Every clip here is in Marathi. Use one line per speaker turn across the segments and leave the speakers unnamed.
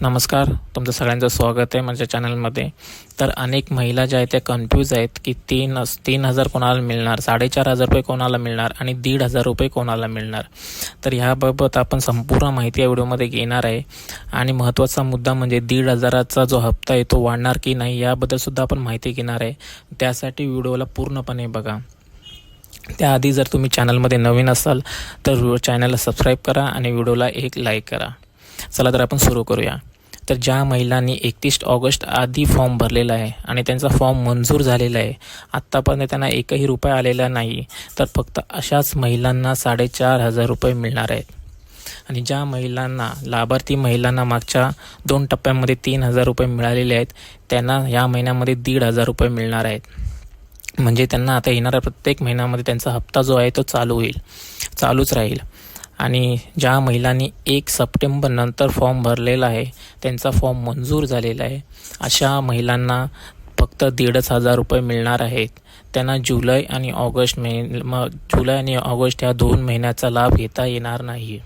नमस्कार तुमचं सगळ्यांचं स्वागत आहे माझ्या चॅनलमध्ये. तर अनेक महिला ज्या आहेत त्या कन्फ्यूज आहेत की तीन तीन हजार कोणाला मिळणार साडेचार हजार रुपये कोणाला मिळणार आणि दीड हजार रुपये कोणाला मिळणार. तर ह्याबाबत आपण संपूर्ण माहिती या व्हिडिओमध्ये घेणार आहे. आणि महत्त्वाचा मुद्दा म्हणजे दीड हजाराचा जो हप्ता आहे तो वाढणार की नाही याबद्दल सुद्धा आपण माहिती घेणार आहे. त्यासाठी व्हिडिओला पूर्णपणे बघा. त्याआधी जर तुम्ही चॅनलमध्ये नवीन असाल तर चॅनलला सबस्क्राईब करा आणि व्हिडिओला एक लाईक करा. चला तर आपण सुरू करूया. तर ज्या महिलांनी एकतीस ऑगस्ट आधी फॉर्म भरलेला आहे आणि त्यांचा फॉर्म मंजूर झालेला आहे आत्तापर्यंत त्यांना एकही रुपये आलेला नाही तर फक्त अशाच महिलांना साडेचार हजार रुपये मिळणार आहेत. आणि ज्या महिलांना लाभार्थी महिलांना मागच्या दोन टप्प्यांमध्ये तीन हजार रुपये मिळालेले आहेत त्यांना या महिन्यामध्ये दीड हजार रुपये मिळणार आहेत. म्हणजे त्यांना आता येणाऱ्या प्रत्येक महिन्यामध्ये त्यांचा हप्ता जो आहे तो चालू होईल चालूच राहील. आणि ज्या महिलांनी एक सप्टेंबर नंतर फॉर्म भरलेला आहे त्यांचा फॉर्म मंजूर झालेला आहे. अशा महिलांना फक्त दीडच हजार रुपये मिळणार आहेत. त्यांना जुलै आणि ऑगस्ट महिन मग जुलै आणि ऑगस्ट या दोन महिन्याचा लाभ घेता येणार नाही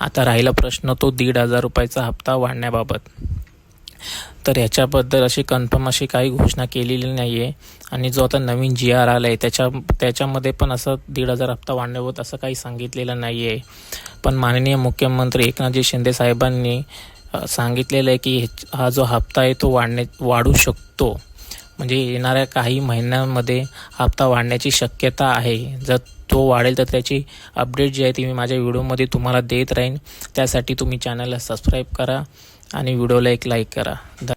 आता राहिला प्रश्न तो दीड हजार रुपयाचा हप्ता वाढण्याबाबत. तर ह्याच्याबद्दल अशी कन्फर्म अशी काही घोषणा केलेली नाही आहे आणि जो आता नवीन जी आर आला आहे त्याच्या त्याच्यामध्ये पण असं दीड हजार हप्ता वाढण्याबाबत असं काही सांगितलेलं नाही आहे पण माननीय मुख्यमंत्री एकनाथजी शिंदे साहेबांनी सांगितलेलं आहे की हा जो हप्ता आहे तो वाढणे वाढू शकतो. म्हणजे येणाऱ्या काही महिन्यांमध्ये हप्ता वाढण्याची शक्यता आहे. जर तो वाढेल तर त्याची अपडेट जी आहे ती मी माझ्या व्हिडिओमध्ये तुम्हाला देत राहीन. त्यासाठी तुम्ही चॅनलला सबस्क्राईब करा. आणि व्हिडिओला एक लाईक करा. ध-